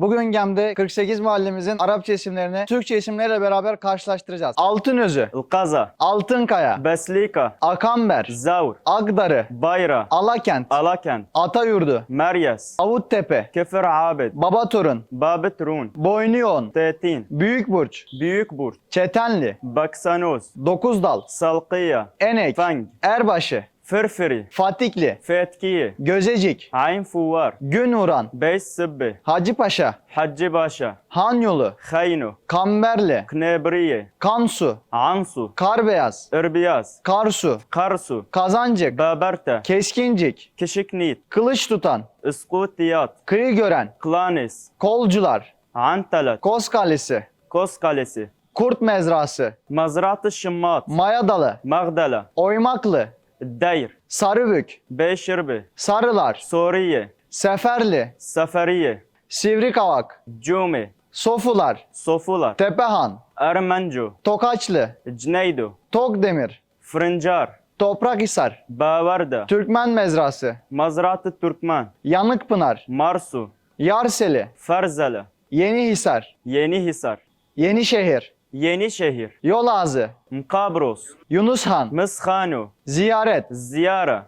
Bugün gemde 48 mahallemizin Arapça isimlerini Türkçe isimleriyle beraber karşılaştıracağız. Altın Altınözü, Ilkaza, Altınkaya, Beslika, Akamber, Zavr, Agdarı, Bayra, Alakent, Alakent, Atayurdu, Meryes, Avuttepe, Kefir Abid, Babaturun, Babitrun, Boynuyon, Tetin, Büyükburç, Büyükburç, Çetenli, Baksanoz, Dokuzdal, Salkıya, Enek, Feng, Erbaşı, Fırfırı. Fatihli. Fetkiye. Gözecik. Ayn Fuvar. Günuran. Beş Sıbbı. Hacı Paşa. Hacı Paşa. Han yolu. Haynu. Kamberle. Knebriye. Kansu. Ansu. Karbeyaz. Irbiyaz. Karsu. Karsu. Kazancık. Baberta. Keskincik. Kişiknit. Kılıç tutan. Iskutiyat. Kıyı gören. Klanis. Kolcular. Antalat. Kos kalesi. Kos kalesi. Kurt mezrası. Mazrat-ı Şımmat. Maya dalı. Magdala. Oymaklı. Deyr. Sarıbük. Beşirbi. Sarılar. Suriye. Seferli. Seferiye. Sivrikavak. Cumi. Sofular. Sofular. Tepehan. Ermencu. Tokaçlı. Cneydu. Tokdemir. Fırıncar. Toprakhisar. Bavarda. Türkmen Mezrası. Mazrat-ı Türkmen. Yanıkpınar. Marsu. Yarseli. Ferzeli. Yenihisar. Yenihisar. Yenişehir. Yenişehir, Yol ağzı, Mkabros, Yunus Han, Mızhanu, Ziyaret, Ziyara,